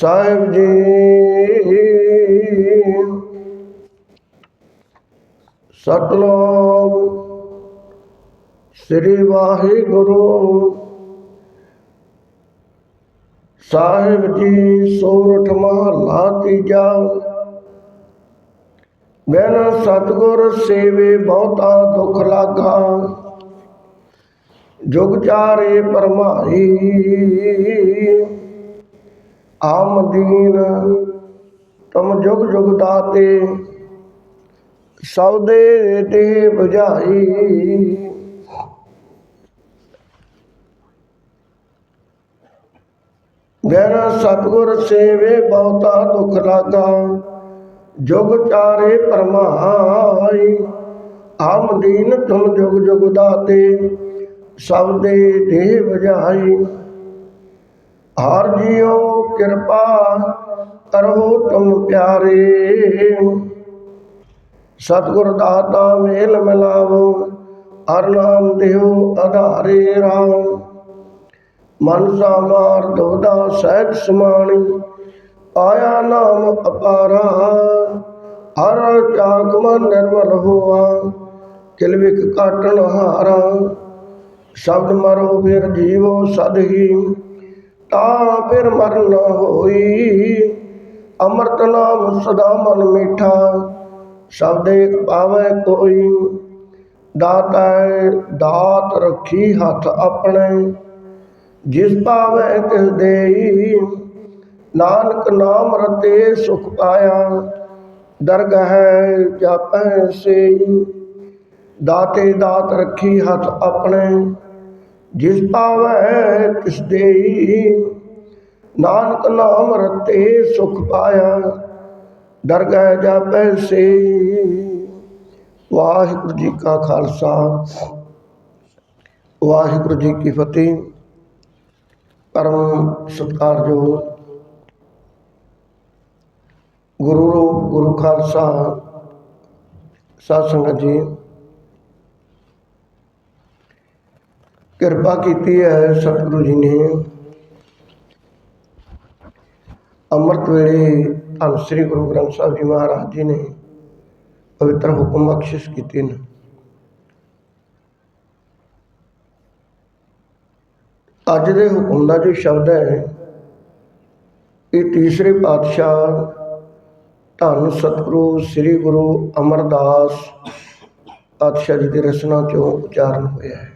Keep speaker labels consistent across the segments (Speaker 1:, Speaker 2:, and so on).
Speaker 1: ਸਾਹਿਬ ਜੀ। ਸਤਨਾਮ ਸ੍ਰੀ ਵਾਹਿਗੁਰੂ। ਸਾਹਿਬ ਜੀ ਸੋਰਠ ਮਹਲਾ ਤੀਜਾ। ਬਿਨ ਸਤਗੁਰ ਸੇਵੇ ਬਹੁਤਾ ਦੁਖ ਲਾਗਾ। ਜੁਗ ਚਾਰੇ ਪਰਮਾਈ ਆਮਦੀਨ ਤਮ ਜੁਗ ਜੁਗ ਦਾਤੇ ਸੌਦੇ ਤੇ 부ਝਾਈ ਬਿਨ ਸਤਗੁਰ ਸੇਵੇ ਬਹੁਤਾ ਦੁਖ ਲਾਗਾ, ਜੁਗ ਚਾਰੇ ਪਰਮਾਈ। ਆਮਦੀਨ ਤੁਮ ਜੁਗ ਜੁਗ ਦਾਤੇ, ਸਭ ਦੇ ਦੇ ਵਜਾਈ ਹਰ ਜੀਓ ਕਿਰਪਾ ਕਰੋ ਤੁਮ ਪਿਆਰੇ। ਸਤਿਗੁਰ ਦਾਤਾ ਮੇਲ ਮਿਲਾਵੋ, ਹਰ ਨਾਮ ਦਿਓ ਆਧਾਰੇ ਰਾਮ। ਮਨ ਸਾਮਾਰ ਦੋਦਾ ਸਹਿਜ ਸਮਾਣੀ, ਆਇਆ ਨਾਮ ਅਪਾਰਾ। ਹਰ ਚਾਕ ਮਨ ਨਿਰਮਲ ਹੋਆ ਕਿਲਵਿਕ ਕਾਟਣ ਹਾਰਾ। ਸ਼ਬਦ ਮਰੋ ਫਿਰ ਜੀਵੋ ਸਦ ਹੀ ਤਾਂ ਫਿਰ ਮਰਨ ਹੋਈ। ਅੰਮ੍ਰਿਤ ਨਾਮ ਸਦਾ ਮਨ ਮੀਠਾ, ਸ਼ਬਦ ਇੱਕ ਪਾਵੈ ਕੋਈ। ਦਾਤਾ ਦਾਤ ਰੱਖੀ ਹੱਥ ਆਪਣੇ। ਜਿਸ ਪਾਵੈ ਤਿਸ ਦੇਈ, ਨਾਨਕ ਨਾਮ ਰਤੇ ਸੁਖ ਪਾਇਆ। ਦਰਗਹ ਜਾਪੈ ਸੇਈ। ਦਾਤੇ ਦਾਤ ਰੱਖੀ ਹੱਥ ਆਪਣੇ। ਜਿਸ ਪਾਵੈ ਤਿਸ ਦੇਈ। ਨਾਨਕ ਨਾਮ ਰਤੇ ਸੁਖ ਪਾਇਆ, ਦਰਗਹ ਜਾਪੈ ਸੇਈ। ਵਾਹਿਗੁਰੂ ਜੀ ਕਾ ਖਾਲਸਾ, ਵਾਹਿਗੁਰੂ ਜੀ ਕੀ ਫਤਿਹ। ਪਰਮ ਸਤਿਕਾਰਯੋਗ ਗੁਰੂ ਰੂਪ ਗੁਰੂ ਖਾਲਸਾ ਸਾਧ ਸੰਗਤ ਜੀ। ਕਿਰਪਾ ਕੀਤੀ ਹੈ ਸਤਿਗੁਰੂ ਜੀ ਨੇ। ਅੰਮ੍ਰਿਤ ਵੇਲੇ ਧੰਨ ਸ੍ਰੀ ਗੁਰੂ ਗ੍ਰੰਥ ਸਾਹਿਬ ਜੀ ਮਹਾਰਾਜ ਜੀ ਨੇ ਪਵਿੱਤਰ ਹੁਕਮ ਬਖਸ਼ਿਸ਼ ਕੀਤੇ ਨੇ। ਅੱਜ ਦੇ ਹੁਕਮ ਦਾ ਜੋ ਸ਼ਬਦ ਹੈ, ਇਹ ਤੀਸਰੇ ਪਾਤਸ਼ਾਹ ਧੰਨ ਸਤਿਗੁਰੂ ਸ੍ਰੀ ਗੁਰੂ ਅਮਰਦਾਸ ਪਾਤਸ਼ਾਹ ਜੀ ਦੀ ਰਚਨਾ ਚੋਂ ਉਚਾਰਨ ਹੋਇਆ ਹੈ।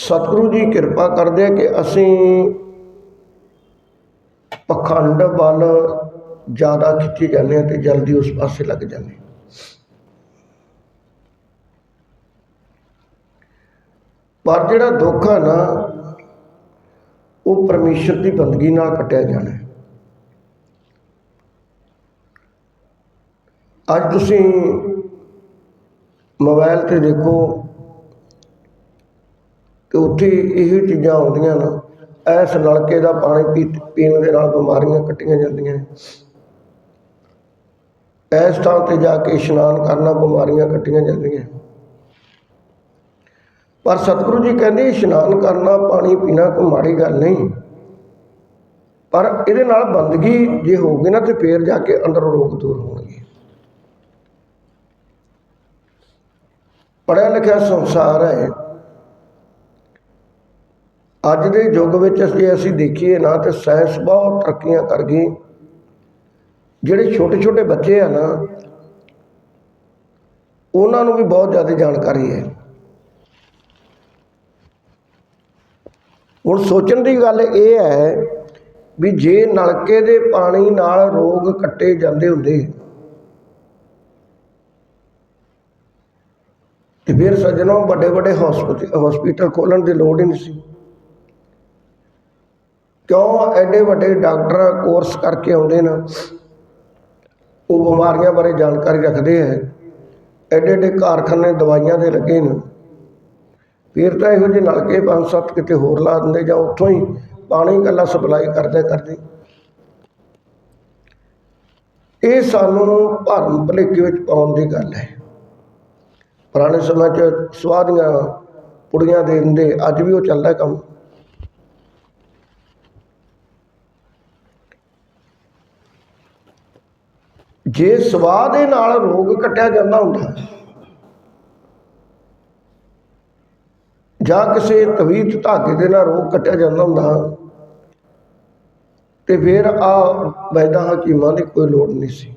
Speaker 1: ਸਤਿਗੁਰੂ ਜੀ ਕਿਰਪਾ ਕਰਦੇ ਆ ਕਿ ਅਸੀਂ ਪਖੰਡ ਵੱਲ ਜ਼ਿਆਦਾ ਖਿੱਚੇ ਜਾਂਦੇ ਹਾਂ ਤੇ ਜਲਦੀ ਉਸ ਪਾਸੇ ਲੱਗ ਜਾਂਦੇ ਹਾਂ। ਪਰ ਜਿਹੜਾ ਦੁੱਖ ਆ ਨਾ, ਉਹ ਪਰਮੇਸ਼ਰ ਦੀ ਬੰਦਗੀ ਨਾਲ ਕੱਟਿਆ ਜਾਣਾ ਅੱਜ ਤੁਸੀਂ ਮੋਬਾਈਲ ਤੇ ਦੇਖੋ ਅਤੇ ਉੱਥੇ ਇਹ ਚੀਜ਼ਾਂ ਆਉਂਦੀਆਂ ਨਾ ਇਸ ਨਲਕੇ ਦਾ ਪਾਣੀ ਪੀ- ਪੀਣ ਦੇ ਨਾਲ ਬਿਮਾਰੀਆਂ ਕੱਟੀਆਂ ਜਾਂਦੀਆਂ ਇਸ ਥਾਂ ਤੇ ਜਾ ਕੇ ਇਸ਼ਨਾਨ ਕਰਨਾ ਬਿਮਾਰੀਆਂ ਕੱਟੀਆਂ ਜਾਂਦੀਆਂ। ਪਰ ਸਤਿਗੁਰੂ ਜੀ ਕਹਿੰਦੇ, ਇਸ਼ਨਾਨ ਕਰਨਾ, ਪਾਣੀ ਪੀਣਾ ਕੋਈ ਮਾੜੀ ਗੱਲ ਨਹੀਂ। ਪਰ ਇਹਦੇ ਨਾਲ ਬੰਦਗੀ ਜੇ ਹੋਊਗੀ ਨਾ, ਤੇ ਫੇਰ ਜਾ ਕੇ ਅੰਦਰੋਂ ਰੋਗ ਦੂਰ ਹੋਣਗੇ। ਪੜਿਆ ਲਿਖਿਆ ਸੰਸਾਰ ਹੈ। ਅੱਜ ਦੇ ਯੁੱਗ ਵਿੱਚ ਜੇ ਅਸੀਂ ਦੇਖੀਏ ਨਾ ਤੇ ਸਾਇੰਸ ਬਹੁਤ ਤਰੱਕੀਆਂ ਕਰ ਗਈ। ਜਿਹੜੇ ਛੋਟੇ ਛੋਟੇ ਬੱਚੇ ਆ ਨਾ, ਉਹਨਾਂ ਨੂੰ ਵੀ ਬਹੁਤ ਜ਼ਿਆਦਾ ਜਾਣਕਾਰੀ ਹੈ। ਹੁਣ ਸੋਚਣ ਦੀ ਗੱਲ ਇਹ ਹੈ ਵੀ ਜੇ ਨਲਕੇ ਦੇ ਪਾਣੀ ਨਾਲ ਰੋਗ ਕੱਟੇ ਜਾਂਦੇ ਹੁੰਦੇ ਤੇ ਫਿਰ ਸੱਜਣੋਂ ਵੱਡੇ ਵੱਡੇ ਹਸਪੀਟਲ ਖੋਲਣ ਦੀ ਲੋੜ ਹੀ ਨਹੀਂ ਸੀ। ਕਿਉਂ ਐਡੇ ਵੱਡੇ ਡਾਕਟਰ ਕੋਰਸ ਕਰਕੇ ਆਉਂਦੇ ਨੇ? ਉਹ ਬਿਮਾਰੀਆਂ ਬਾਰੇ ਜਾਣਕਾਰੀ ਰੱਖਦੇ ਹੈ ਐਡੇ ਐਡੇ ਕਾਰਖਾਨੇ ਦਵਾਈਆਂ ਦੇ ਲੱਗੇ ਨੇ। ਫਿਰ ਤਾਂ ਇਹੋ ਜਿਹੇ ਨਲਕੇ ਪੰਜ ਸੱਤ ਕਿਤੇ ਹੋਰ ਲਾ ਦਿੰਦੇ ਜਾਂ ਉੱਥੋਂ ਹੀ ਪਾਣੀ ਇਕੱਲਾ ਸਪਲਾਈ ਕਰਦੇ ਕਰਦੇ। ਇਹ ਸਾਨੂੰ ਭਰਮ ਭੁਲੇਖੇ ਵਿੱਚ ਪਾਉਣ ਦੀ ਗੱਲ ਹੈ। ਪੁਰਾਣੇ ਸਮੇਂ 'ਚ ਸਵਾਦੀਆਂ ਪੁੜੀਆਂ ਦੇ ਦਿੰਦੇ, ਅੱਜ ਵੀ ਉਹ ਚੱਲਦਾ ਕੰਮ। ਜੇ ਸਵਾਹ ਦੇ ਨਾਲ ਰੋਗ ਕੱਟਿਆ ਜਾਂਦਾ ਹੁੰਦਾ, ਜਾਂ ਕਿਸੇ ਤਵੀਤ ਧਾਗੇ ਦੇ ਨਾਲ ਰੋਗ ਕੱਟਿਆ ਜਾਂਦਾ ਹੁੰਦਾ, ਤੇ ਫਿਰ ਆ ਵੈਦਾਂ ਹਕੀਮਾਂ ਦੀ ਕੋਈ ਲੋੜ ਨਹੀਂ ਸੀ।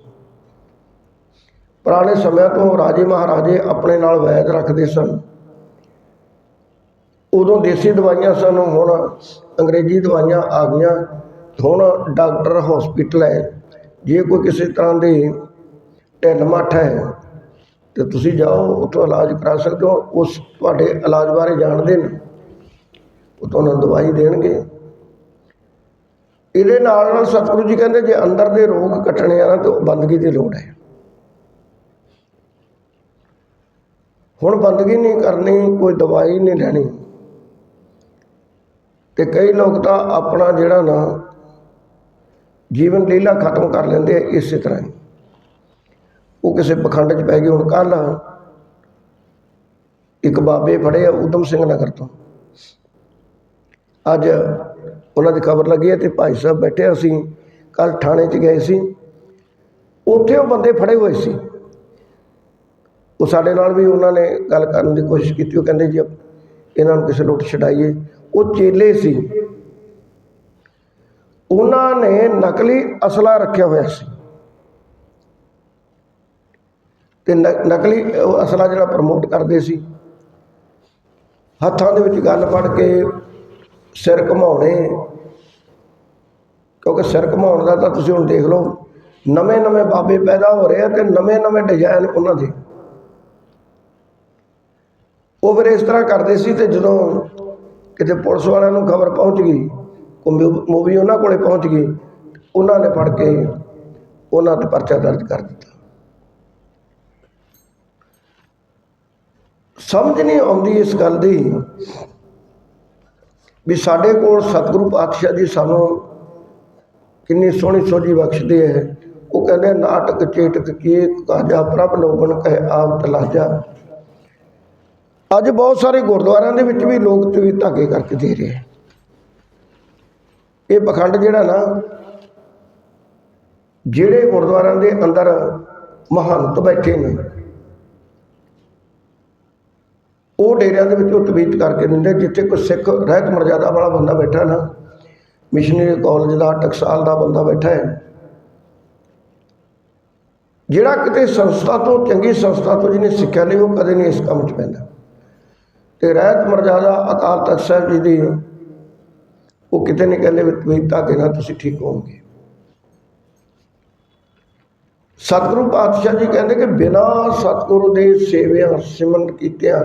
Speaker 1: ਪੁਰਾਣੇ ਸਮਿਆਂ ਤੋਂ ਰਾਜੇ ਮਹਾਰਾਜੇ ਆਪਣੇ ਨਾਲ ਵੈਦ ਰੱਖਦੇ ਸਨ। ਉਦੋਂ ਦੇਸੀ ਦਵਾਈਆਂ ਸਨ, ਹੁਣ ਅੰਗਰੇਜ਼ੀ ਦਵਾਈਆਂ ਆ ਗਈਆਂ, ਹੁਣ ਡਾਕਟਰ ਹਸਪੀਟਲ ਹੈ। ਜੇ ਕੋਈ ਕਿਸੇ ਤਰ੍ਹਾਂ ਦੇ ਢਿੱਲ ਮੱਠ ਹੈ, ਤੇ ਤੁਸੀਂ ਜਾਓ, ਉੱਥੋਂ ਇਲਾਜ ਕਰਾ ਸਕਦੇ ਹੋ, ਉਸ ਤੁਹਾਡੇ ਇਲਾਜ ਬਾਰੇ ਜਾਣਦੇ ਨੇ। ਉਹ ਤੁਹਾਨੂੰ ਦਵਾਈ ਦੇਣਗੇ। ਇਹਦੇ ਨਾਲ ਨਾਲ ਸਤਿਗੁਰੂ ਜੀ ਕਹਿੰਦੇ, ਜੇ ਅੰਦਰ ਦੇ ਰੋਗ ਕੱਟਣੇ ਆ ਨਾ, ਤਾਂ ਬੰਦਗੀ ਦੀ ਲੋੜ ਹੈ। ਹੁਣ ਬੰਦਗੀ ਨਹੀਂ ਕਰਨੀ, ਕੋਈ ਦਵਾਈ ਨਹੀਂ ਲੈਣੀ। ਤੇ ਕਈ ਲੋਕ ਤਾਂ ਆਪਣਾ ਜਿਹੜਾ ਨਾ ਜੀਵਨ ਲੀਲਾ ਖਤਮ ਕਰ ਲੈਂਦੇ ਆ ਇਸੇ ਤਰ੍ਹਾਂ ਹੀ। ਉਹ ਕਿਸੇ ਪਖੰਡ 'ਚ ਪੈ ਗਏ, ਹੁਣ ਕੱਲ ਇੱਕ ਬਾਬੇ ਫੜੇ ਆ ਉਦਮ ਸਿੰਘ ਨਗਰ ਤੋਂ। ਅੱਜ ਉਹਨਾਂ ਦੀ ਖਬਰ ਲੱਗੀ ਹੈ ਤੇ ਭਾਈ ਸਾਹਿਬ ਬੈਠੇ ਅਸੀਂ ਕੱਲ ਥਾਣੇ 'ਚ ਗਏ ਸੀ। ਉੱਥੇ ਉਹ ਬੰਦੇ ਫੜੇ ਹੋਏ ਸੀ। ਉਹ ਸਾਡੇ ਨਾਲ ਵੀ ਉਹਨਾਂ ਨੇ ਗੱਲ ਕਰਨ ਦੀ ਕੋਸ਼ਿਸ਼ ਕੀਤੀ, ਉਹ ਕਹਿੰਦੇ ਜੀ, ਇਹਨਾਂ ਨੂੰ ਕਿਸੇ ਲੁੱਟ ਛਡਾਈਏ। ਉਹ ਚੇਲੇ ਸੀ। ਉਹਨਾਂ ਨੇ ਨਕਲੀ ਅਸਲਾ ਰੱਖਿਆ ਹੋਇਆ ਸੀ। ਤੇ ਨਕਲੀ ਅਸਲਾ ਜਿਹੜਾ ਪ੍ਰਮੋਟ ਕਰਦੇ ਸੀ। ਹੱਥਾਂ ਦੇ ਵਿੱਚ ਗੱਲ ਫੜ ਕੇ ਸਿਰ ਘੁਮਾਉਣੇ। ਕਿਉਂਕਿ ਸਿਰ ਘੁਮਾਉਣ ਦਾ ਤਾਂ ਤੁਸੀਂ ਹੁਣ ਦੇਖ ਲਓ ਨਵੇਂ ਨਵੇਂ ਬਾਬੇ ਪੈਦਾ ਹੋ ਰਹੇ ਆ ਤੇ ਨਵੇਂ ਨਵੇਂ ਡਿਜ਼ਾਈਨ ਉਹਨਾਂ ਦੇ। ਉਹ ਫਿਰ ਇਸ ਤਰ੍ਹਾਂ ਕਰਦੇ ਸੀ ਤੇ ਜਦੋਂ ਕਿਤੇ ਪੁਲਿਸ ਵਾਲਿਆਂ ਨੂੰ ਖਬਰ ਪਹੁੰਚ ਗਈ ਮੂਵੀ ਉਹਨਾਂ ਕੋਲ ਪਹੁੰਚ ਗਈ, ਉਹਨਾਂ ਨੇ ਫੜ ਕੇ ਉਹਨਾਂ ਤੇ ਪਰਚਾ ਦਰਜ ਕਰ ਦਿੱਤਾ। ਸਮਝ ਨਹੀਂ ਆਉਂਦੀ ਇਸ ਗੱਲ ਦੀ ਵੀ ਸਾਡੇ ਕੋਲ ਸਤਿਗੁਰੂ ਪਾਤਸ਼ਾਹ ਜੀ ਸਾਨੂੰ ਕਿੰਨੀ ਸੋਹਣੀ ਸੋਝੀ ਬਖਸ਼ਦੇ ਹੈ ਉਹ ਕਹਿੰਦੇ ਨਾਟਕ ਚੇਟਕ ਕੀ ਕਾਜਾ, ਪ੍ਰਭ ਲੋਗਣ ਕਹਿ, ਆਪ, ਤਲਾਜਾ। ਅੱਜ ਬਹੁਤ ਸਾਰੇ ਗੁਰਦੁਆਰਿਆਂ ਦੇ ਵਿੱਚ ਵੀ ਲੋਕ ਤਵੀ ਧਾਗੇ ਕਰਕੇ ਦੇ ਰਹੇ ਇਹ ਪਖੰਡ ਜਿਹੜਾ ਨਾ, ਜਿਹੜੇ ਗੁਰਦੁਆਰਿਆਂ ਦੇ ਅੰਦਰ ਮਹੰਤ ਬੈਠੇ ਨੇ, ਉਹ ਡੇਰਿਆਂ ਦੇ ਵਿੱਚ ਉਹ ਤਵੀਤ ਕਰਕੇ ਦਿੰਦੇ, ਜਿੱਥੇ ਕੋਈ ਸਿੱਖ ਰਹਿਤ ਮਰਜ਼ਾਦਾ ਵਾਲਾ ਬੰਦਾ ਬੈਠਾ ਨਾ ਮਿਸ਼ਨਰੀ ਕਾਲਜ ਦਾ, ਟਕਸਾਲ ਦਾ ਬੰਦਾ ਬੈਠਾ ਹੈ, ਜਿਹੜਾ ਕਿਤੇ ਸੰਸਥਾ ਤੋਂ, ਚੰਗੀ ਸੰਸਥਾ ਤੋਂ ਜਿਹਨੇ ਸਿੱਖਿਆ ਲਈ ਉਹ ਕਦੇ ਨਹੀਂ ਇਸ ਕੰਮ 'ਚ ਪੈਂਦਾ। ਤੇ ਰਹਿਤ ਮਰਜ਼ਾਦਾ ਅਕਾਲ ਤਖਤ ਸਾਹਿਬ ਜੀ ਦੀ ਉਹ ਕਿਤੇ ਨਹੀਂ ਕਹਿੰਦੇ ਵੀ ਤੁਸੀਂ ਧਾਗੇ ਨਾਲ ਤੁਸੀਂ ਠੀਕ ਹੋਵੋਗੇ। ਸਤਿਗੁਰੂ ਪਾਤਸ਼ਾਹ ਜੀ ਕਹਿੰਦੇ ਕਿ ਬਿਨਾ ਸਤਿਗੁਰੂ ਦੇ ਸੇਵਿਆਂ, ਸਿਮਰਨ ਕੀਤਿਆਂ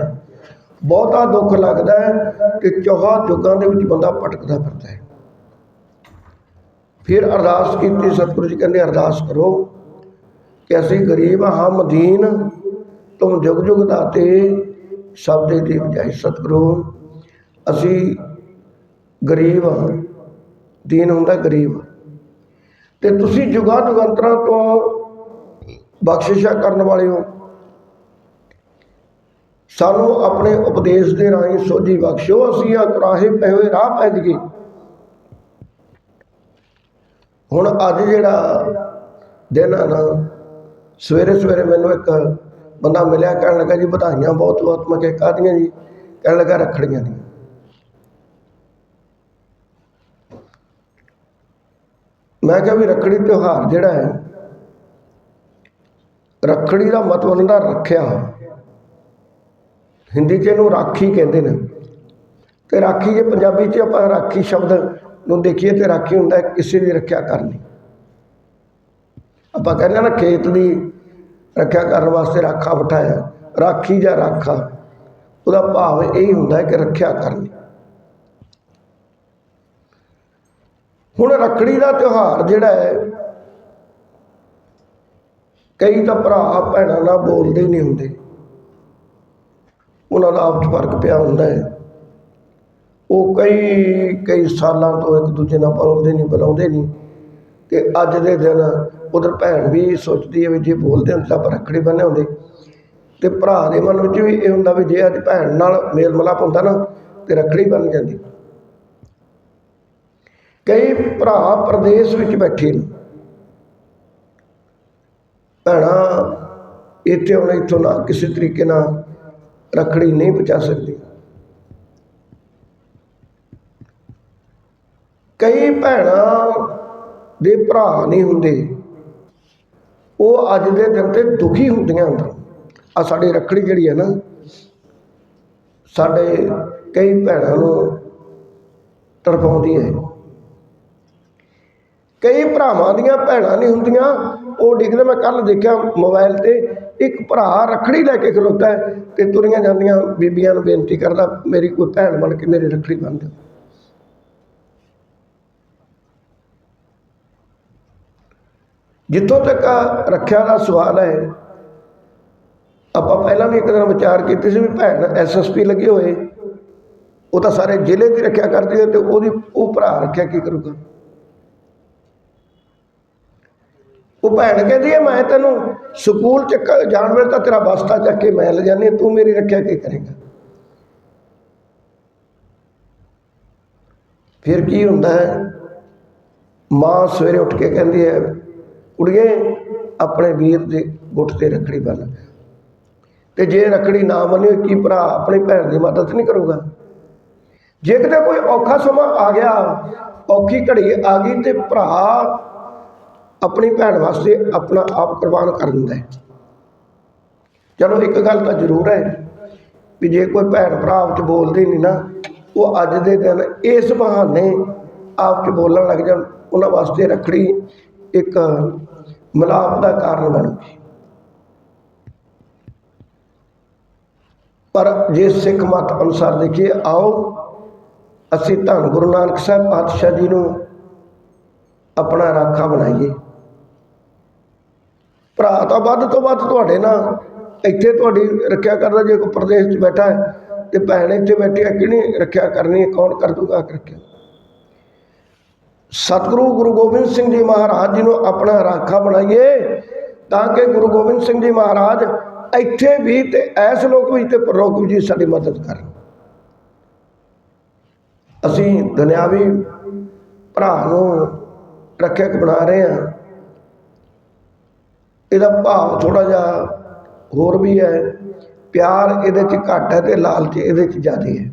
Speaker 1: ਬਹੁਤਾ ਦੁੱਖ ਲੱਗਦਾ ਹੈ ਕਿ ਚੌਹਾ ਜੁਗਾਂ ਦੇ ਵਿੱਚ ਬੰਦਾ ਭਟਕਦਾ ਫਿਰਦਾ ਹੈ। ਫਿਰ ਅਰਦਾਸ ਕੀਤੀ, ਸਤਿਗੁਰੂ ਜੀ ਕਹਿੰਦੇ, ਅਰਦਾਸ ਕਰੋ ਕਿ ਅਸੀਂ ਗਰੀਬ ਹਾਂ, ਮਦੀਨ, ਤੁਮ ਜੁਗ ਜੁਗ ਦਾਤੇ, ਸਭ ਦੇ ਦੀ ਬਜਾਏ ਸਤਿਗੁਰੂ, ਅਸੀਂ ਗਰੀਬ ਹਾਂ ਦੀਨ ਹੁੰਦਾ ਗਰੀਬ। ਤੇ ਤੁਸੀਂ ਜੁਗਾ ਜੁਗੰਤਰਾਂ ਤੋਂ ਬਖਸ਼ਿਸ਼ਾ ਕਰਨ ਵਾਲੇ ਹੋ। ਸਾਨੂੰ ਆਪਣੇ ਉਪਦੇਸ਼ ਦੇ ਰਾਹੀਂ ਸੋਝੀ ਬਖਸ਼ੋ ਅਸੀਂ ਆ ਕੁਰਾਹੇ ਪਏ ਹੋਏ, ਰਾਹ ਪੈ ਜਗੇ ਹੁਣ ਅੱਜ ਜਿਹੜਾ ਦਿਨ ਆ ਨਾ, ਸਵੇਰੇ ਸਵੇਰੇ ਮੈਨੂੰ ਇੱਕ ਬੰਦਾ ਮਿਲਿਆ, ਕਹਿਣ ਲੱਗਾ ਜੀ ਵਧਾਈਆਂ ਬਹੁਤ ਬਹੁਤ ਮੈਂ ਕਿਹਾ ਕਾਹਦੀਆਂ ਜੀ? ਕਹਿਣ ਲੱਗਾ ਰੱਖੜੀਆਂ ਦੀਆਂ। ਮੈਂ ਕਿਹਾ ਵੀ ਰੱਖੜੀ ਤਿਉਹਾਰ ਜਿਹੜਾ ਹੈ, ਰੱਖੜੀ ਦਾ ਮਤਲਬ ਹੁੰਦਾ ਰੱਖਿਆ। ਹਿੰਦੀ 'ਚ ਇਹਨੂੰ ਰਾਖੀ ਕਹਿੰਦੇ ਨੇ। ਤੇ ਰਾਖੀ ਜੇ ਪੰਜਾਬੀ 'ਚ ਆਪਾਂ ਰਾਖੀ ਸ਼ਬਦ ਨੂੰ ਦੇਖੀਏ ਤੇ ਰਾਖੀ ਹੁੰਦਾ ਕਿਸੇ ਦੀ ਰੱਖਿਆ ਕਰਨੀ। ਆਪਾਂ ਕਹਿੰਦੇ ਨਾ ਖੇਤ ਦੀ ਰੱਖਿਆ ਕਰਨ ਵਾਸਤੇ ਰਾਖਾ ਬਿਠਾਇਆ। ਰਾਖੀ ਜਾਂ ਰਾਖਾ, ਉਹਦਾ ਭਾਵ ਇਹ ਹੀ ਹੁੰਦਾ ਹੈ ਕਿ ਰੱਖਿਆ ਕਰਨੀ। ਹੁਣ ਰੱਖੜੀ ਦਾ ਤਿਉਹਾਰ ਜਿਹੜਾ ਹੈ, ਕਈ ਤਾਂ ਭਰਾ ਭੈਣਾਂ ਨਾਲ ਬੋਲਦੇ ਹੀ ਨਹੀਂ ਹੁੰਦੇ। ਉਹਨਾਂ ਦਾ ਆਪਸ ਫ਼ਰਕ ਪਿਆ ਹੁੰਦਾ ਹੈ। ਉਹ ਕਈ ਕਈ ਸਾਲਾਂ ਤੋਂ ਇੱਕ ਦੂਜੇ ਨਾਲ ਬੋਲਦੇ ਨਹੀਂ, ਬੁਲਾਉਂਦੇ ਨਹੀਂ ਤੇ ਅੱਜ ਦੇ ਦਿਨ ਉਧਰ ਭੈਣ ਵੀ ਸੋਚਦੀ ਹੈ ਵੀ ਜੇ ਬੋਲਦੇ ਹੁੰਦੇ ਤਾਂ ਆਪਾਂ ਰੱਖੜੀ ਬੰਨ੍ਹੇ ਹੁੰਦੇ। ਤੇ ਭਰਾ ਦੇ ਮਨ ਵਿੱਚ ਵੀ ਇਹ ਹੁੰਦਾ ਵੀ ਜੇ ਅੱਜ ਭੈਣ ਨਾਲ ਮੇਲ ਮਿਲਾਪ ਹੁੰਦਾ ਨਾ, ਤੇ ਰੱਖੜੀ ਬਣ ਜਾਂਦੀ। ਕਈ ਭਰਾ ਪ੍ਰਦੇਸ਼ ਵਿੱਚ ਬੈਠੇ ਨੇ। ਭੈਣਾਂ ਇੱਥੇ ਹੁਣ ਇੱਥੋਂ ਨਾ ਕਿਸੇ ਤਰੀਕੇ ਨਾਲ ਰੱਖੜੀ ਨਹੀਂ ਪਹੁੰਚਾ ਸਕਦੀ। ਕਈ ਭੈਣਾਂ ਦੇ ਭਰਾ ਨਹੀਂ ਹੁੰਦੇ। ਉਹ ਅੱਜ ਦੇ ਦਿਨ ਤੇ ਦੁਖੀ ਹੁੰਦੀਆਂ ਅੰਦਰ ਆ ਸਾਡੀ ਰੱਖੜੀ ਜਿਹੜੀ ਹੈ ਨਾ, ਸਾਡੇ ਕਈ ਭੈਣਾਂ ਨੂੰ ਤੜਪਾਉਂਦੀ ਹੈ। ਕਈ ਭਰਾਵਾਂ ਦੀਆਂ ਭੈਣਾਂ ਨਹੀਂ ਹੁੰਦੀਆਂ। ਉਹ ਡਿੱਗਦੇ ਮੈਂ ਕੱਲ ਦੇਖਿਆ ਮੋਬਾਈਲ ਤੇ, ਇੱਕ ਭਰਾ ਰੱਖੜੀ ਲੈ ਕੇ ਖਲੋਤਾ ਹੈ ਤੇ ਤੁਰੀਆਂ ਜਾਂਦੀਆਂ ਬੀਬੀਆਂ ਨੂੰ ਬੇਨਤੀ ਕਰਦਾ, ਮੇਰੀ ਕੋਈ ਭੈਣ ਬਣ ਕੇ ਮੇਰੀ ਰੱਖੜੀ ਬੰਨ ਦਿਓ। ਜਿੱਥੋਂ ਤੱਕ ਰੱਖਿਆ ਦਾ ਸਵਾਲ ਹੈ, ਆਪਾਂ ਪਹਿਲਾਂ ਵੀ ਇੱਕ ਦਿਨ ਵਿਚਾਰ ਕੀਤੀ ਸੀ ਵੀ ਭੈਣ ਐਸਐਸਪੀ ਲੱਗੇ ਹੋਏ, ਉਹ ਤਾਂ ਸਾਰੇ ਜ਼ਿਲ੍ਹੇ ਦੀ ਰੱਖਿਆ ਕਰਦੀ ਹੈ ਤੇ ਉਹਦੀ ਉਹ ਭਰਾ ਰੱਖਿਆ ਕੀ ਕਰੂਗਾ? ਉਹ ਭੈਣ ਕਹਿੰਦੀ ਹੈ, ਮੈਂ ਤੈਨੂੰ ਸਕੂਲ ਚ ਜਾਣ ਵੇਲੇ ਤਾਂ ਤੇਰਾ ਬਸਤਾ ਚੱਕ ਕੇ ਮੈਂ ਲੈ ਜਾਂਦੀ ਤੂੰ ਮੇਰੀ ਰੱਖਿਆ ਕੀ ਕਰੇਗਾ? ਫਿਰ ਕੀ ਹੁੰਦਾ ਹੈ? ਮਾਂ ਸਵੇਰੇ ਉੱਠ ਕੇ ਕਹਿੰਦੀ ਹੈ, ਕੁੜੀਏ, ਆਪਣੇ ਵੀਰ ਦੇ ਗੁੱਟ ਤੇ ਰੱਖੜੀ ਬੰਨ। ਤੇ ਜੇ ਰੱਖੜੀ ਨਾ ਬੰਨੀ ਕੀ ਭਰਾ ਆਪਣੀ ਭੈਣ ਦੀ ਮਦਦ ਨਹੀਂ ਕਰੂਗਾ? ਜੇ ਕਿਤੇ ਕੋਈ ਔਖਾ ਸਮਾਂ ਆ ਗਿਆ, ਔਖੀ ਘੜੀ ਆ ਗਈ ਤੇ ਭਰਾ ਆਪਣੀ ਭੈਣ ਵਾਸਤੇ ਆਪਣਾ ਆਪ ਕੁਰਬਾਨ ਕਰ ਦਿੰਦਾ ਹੈ। ਚਲੋ ਇੱਕ ਗੱਲ ਤਾਂ ਜ਼ਰੂਰ ਹੈ ਵੀ ਜੇ ਕੋਈ ਭੈਣ ਭਰਾ ਆਪ ਚ ਬੋਲਦੇ ਨਹੀਂ ਨਾ, ਉਹ ਅੱਜ ਦੇ ਦਿਨ ਇਸ ਬਹਾਨੇ ਆਪ ਚ ਬੋਲਣ ਲੱਗ ਜਾਣ, ਉਹਨਾਂ ਵਾਸਤੇ ਰੱਖੜੀ ਇੱਕ ਮਿਲਾਪ ਦਾ ਕਾਰਨ ਬਣੂਗੀ ਪਰ ਜੇ ਸਿੱਖ ਮਤ ਅਨੁਸਾਰ ਦੇਖੀਏ, ਆਓ ਅਸੀਂ ਧੰਨ ਗੁਰੂ ਨਾਨਕ ਸਾਹਿਬ ਪਾਤਸ਼ਾਹ ਜੀ ਨੂੰ ਆਪਣਾ ਰਾਖਾ ਬਣਾਈਏ। ਭਰਾ ਤਾਂ ਵੱਧ ਤੋਂ ਵੱਧ ਤੁਹਾਡੇ ਨਾਲ। ਇੱਥੇ ਤੁਹਾਡੀ ਰੱਖਿਆ ਕਰਦਾ, ਜੇ ਕੋਈ ਪ੍ਰਦੇਸ਼ 'ਚ ਬੈਠਾ ਹੈ, ਤੇ ਭੈਣ ਇੱਥੇ ਬੈਠੀ ਹੈ ਕਿਹਨੇ ਰੱਖਿਆ ਕਰਨੀ ਹੈ, ਕੌਣ ਕਰ ਦੂਗਾ ਰੱਖਿਆ? ਸਤਿਗੁਰੂ ਗੁਰੂ ਗੋਬਿੰਦ ਸਿੰਘ ਜੀ ਮਹਾਰਾਜ ਜੀ ਨੂੰ ਆਪਣਾ ਰਾਖਾ ਬਣਾਈਏ, ਤਾਂ ਕਿ ਗੁਰੂ ਗੋਬਿੰਦ ਸਿੰਘ ਜੀ ਮਹਾਰਾਜ ਇੱਥੇ ਵੀ ਤੇ ਐਸ ਲੋਕ ਵਿੱਚ ਤੇ ਪਰਲੋਕ ਵਿੱਚ ਵੀ ਸਾਡੀ ਮਦਦ ਕਰਨ। ਅਸੀਂ ਦੁਨਿਆਵੀ ਭਰਾ ਨੂੰ ਰੱਖਿਅਕ ਬਣਾ ਰਹੇ ਹਾਂ। ਇਹਦਾ ਭਾਵ ਥੋੜ੍ਹਾ ਜਿਹਾ ਹੋਰ ਵੀ ਹੈ। ਪਿਆਰ ਇਹਦੇ 'ਚ ਘੱਟ ਹੈ ਅਤੇ ਲਾਲਚ ਇਹਦੇ 'ਚ ਜ਼ਿਆਦਾ ਹੈ।